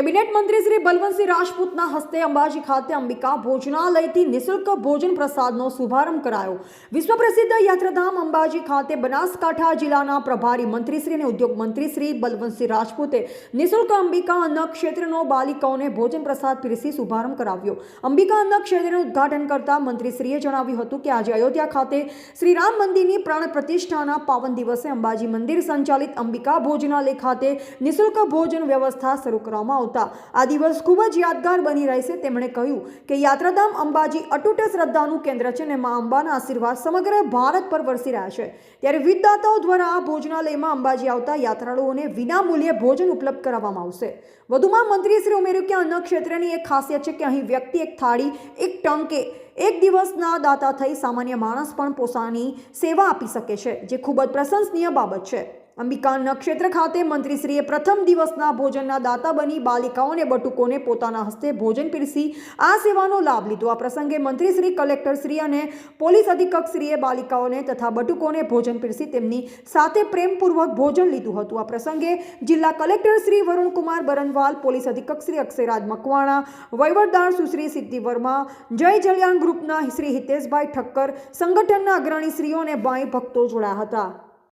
Cabinet મંત્રી શ્રી બલવંતસિંહ રાજપૂતના હસ્તે અંબાજી ખાતે અંબિકા ભોજનાલયથી નિઃશુલ્ક ભોજન પ્રસાદનો શુભારંભ કરાયો. વિશ્વ પ્રસિદ્ધ યાત્રાધામ અંબાજી ખાતે બનાસકાંઠા જિલ્લાના પ્રભારી મંત્રીશ્રી અને ઉદ્યોગ મંત્રી શ્રી બલવંતસિંહ રાજપૂતે નિઃશુલ્ક અંબિકા અન્ન ક્ષેત્રનો બાલિકાઓને ભોજન પ્રસાદ પીરસી શુભારંભ કરાવ્યો. અંબિકા અન્ન ક્ષેત્રનું ઉદ્ઘાટન કરતા મંત્રીશ્રીએ જણાવ્યું હતું કે આજે અયોધ્યા ખાતે શ્રી રામ મંદિરની પ્રાણ પ્રતિષ્ઠાના પાવન દિવસે અંબાજી મંદિર સંચાલિત અંબિકા ભોજનાલય ખાતે નિઃશુલ્ક ભોજન વ્યવસ્થા શરૂ કરવામાં આવતા આ દિવસ ખૂબ જ યાદગાર બની રહેશે, તેમણે કહ્યું કે યાત્રાધામ અંબાજી અટૂટ શ્રદ્ધાનું કેન્દ્ર છે અને મા અંબાના આશીર્વાદ સમગ્ર ભારત પર વરસી રહ્યા છે. ત્યારે વિધદાતાઓ દ્વારા આ ભોજનાલયમાં અંબાજી આવતા યાત્રાળુઓને વિનામૂલ્યે ભોજન ઉપલબ્ધ કરાવવામાં આવશે. વધુમાં મંત્રીશ્રી ઉમેર્યું કે અન્ન ક્ષેત્રની એક ખાસિયત છે કે અહીં વ્યક્તિ એક થાળી, એક ટંકે, એક દિવસના દાતા થઈ સામાન્ય માણસ પણ પોતાની સેવા આપી શકે છે, જે ખૂબ જ પ્રશંસનીય બાબત છે. અંબિકા નક્ષત્ર ખાતે મંત્રીશ્રીએ પ્રથમ દિવસના ભોજનના દાતા બની બાલિકાઓ અને બટુકોને પોતાના હસ્તે ભોજન પીરસી આ સેવાનો લાભ લીધો. આ પ્રસંગે મંત્રીશ્રી, કલેક્ટરશ્રી અને પોલીસ અધિક્ષકશ્રીએ બાલિકાઓને તથા બટુકોને ભોજન પીરસી તેમની સાથે પ્રેમપૂર્વક ભોજન લીધું હતું. આ પ્રસંગે જિલ્લા કલેક્ટરશ્રી વરુણકુમાર બરનવાલ, પોલીસ અધિકક્શ્રી શ્રી અક્ષયરાજ મકવાણા, વહીવટદાર સુશ્રી સિદ્ધિ વર્મા, જય જલિયાણ ગ્રુપના શ્રી હિતેશભાઈ ઠક્કર, સંગઠનના અગ્રણી શ્રીઓ અને બાઈ ભક્તો જોડાયા હતા.